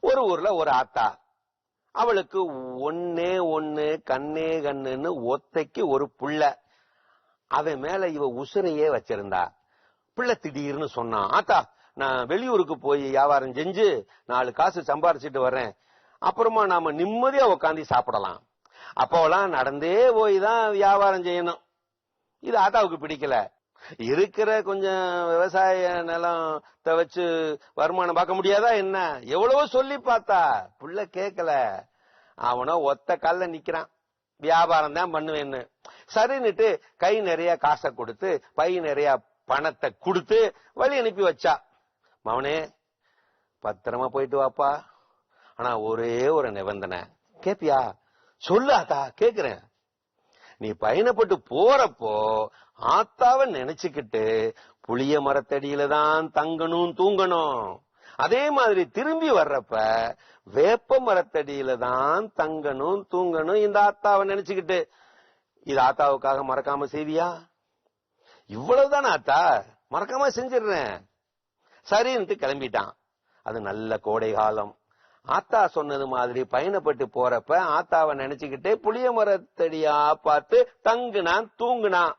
ஒரு ஊர்ல ஒரு ஆத்தா. அவளுக்கு ஒன்னே ஒன்னு கண்ணே கண்ணுன்னு ஒத்தைக்கு ஒரு புள்ள. அவன் மேல இவ உசுரையே வச்சிருந்தா. பிள்ளை திடீர்னு சொன்னான் ஆத்தா நான் வெளியூருக்கு போய் வியாபாரம் செஞ்சு நாலு காசு சம்பாரிச்சிட்டு வர்றேன். அப்புறமா நாம நிம்மதியா உட்காந்து சாப்பிடலாம். அப்போலாம் நடந்தே போய் தான் வியாபாரம் செய்யணும். இது ஆத்தாவுக்கு பிடிக்கல. இருக்கிற கொஞ்சம் விவசாய நிலத்தை வச்சு வருமானம் பார்க்க முடியாதா என்ன? எவ்வளவோ சொல்லி பார்த்தா புள்ள கேட்கல அவனோ ஒத்த கால்ல நிக்கிறான். வியாபாரம் தான் பண்ணுவேன்னு. சரின்னுட்டு கை நிறைய காசை கொடுத்து பை நிறைய பணத்தை கொடுத்து வழி அனுப்பி வச்சா. மவனே பத்திரமா போயிட்டு வாப்பா. ஆனா ஒரே ஒரு நிபந்தனை. கேப்பியா? சொல்லாதா? கேக்குறேன். நீ பயணப்பட்டு போறப்போ ஆத்தாவை நினைச்சுக்கிட்டு புளிய மரத்தடியில தான் தங்கணும் தூங்கணும். அதே மாதிரி திரும்பி வர்றப்ப வேப்ப மரத்தடியில தான் தங்கணும் தூங்கணும் இந்த ஆத்தாவை நினைச்சுக்கிட்டு. இது ஆத்தாவுக்காக மறக்காம செய்வியா? இவ்வளவுதான் ஆத்தா? மறக்காம செஞ்சிடுறேன். சரின்ட்டு கிளம்பிட்டான். அது நல்ல கோடை காலம் ஆத்தா சொன்னது மாதிரி பயணப்பட்டு போறப்ப ஆத்தாவை நினைச்சுக்கிட்டே புளிய மரத்தடியா பார்த்து தங்குனான் தூங்குனான்.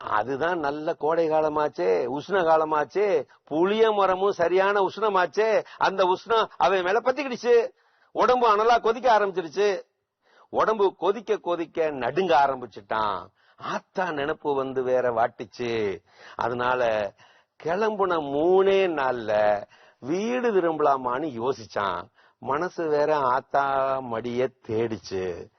அதுதான் நல்ல கோடை காலமாச்சே உஷ்ண காலமாச்சே புளிய மரமும் சரியான உஷ்ணமாச்சே. அந்த உஷ்ணம் அவன் மேல பத்திக்கிடுச்சு. உடம்பு அனலா கொதிக்க ஆரம்பிச்சிருச்சு. உடம்பு கொதிக்க கொதிக்க நடுங்க ஆரம்பிச்சுட்டான். ஆத்தா நினப்பு வந்து வேற வாட்டுச்சு. அதனால கிளம்புன மூணே நாள்ல வீடு திரும்பலாமான்னு யோசிச்சான். மனசு வேற ஆத்தா மடிய தேடிச்சு.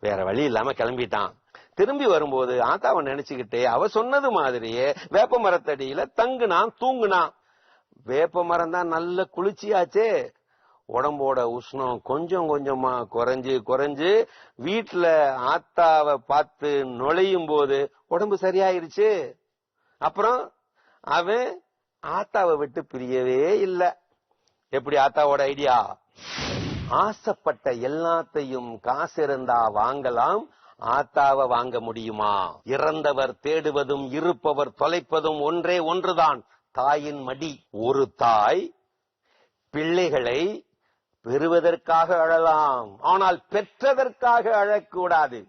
வேற வழி இல்லாம கிளம்பிட்டான். திரும்பி வரும்போது ஆத்தாவை நினைச்சுக்கிட்டே அவ சொன்னது மாதிரியே வேப்ப மரத்தடியில தங்குனான் தூங்குனான். வேப்ப மரம் தான் நல்ல குளிர்ச்சியாச்சே. உடம்போட உஷ்ணம் கொஞ்சம் கொஞ்சமா குறைஞ்சு குறைஞ்சு வீட்டுல ஆத்தாவை பார்த்து நுழையும் போது உடம்பு சரியாயிருச்சு. அப்புறம் அவன் ஆத்தாவை விட்டு பிரியவே இல்ல. எப்படி ஆத்தாவோட ஐடியா? ஆசைப்பட்ட எல்லாத்தையும் காசு இருந்தா வாங்கலாம். ஆத்தாவை வாங்க முடியுமா? இறந்தவர் தேடுவதும் இருப்பவர் தொலைப்பதும் ஒன்றே ஒன்றுதான். தாயின் மடி ஒரு தாய். பிள்ளைகளை பெறுவதற்காக அழலாம். ஆனால் பெற்றதற்காக அழக்கூடாது.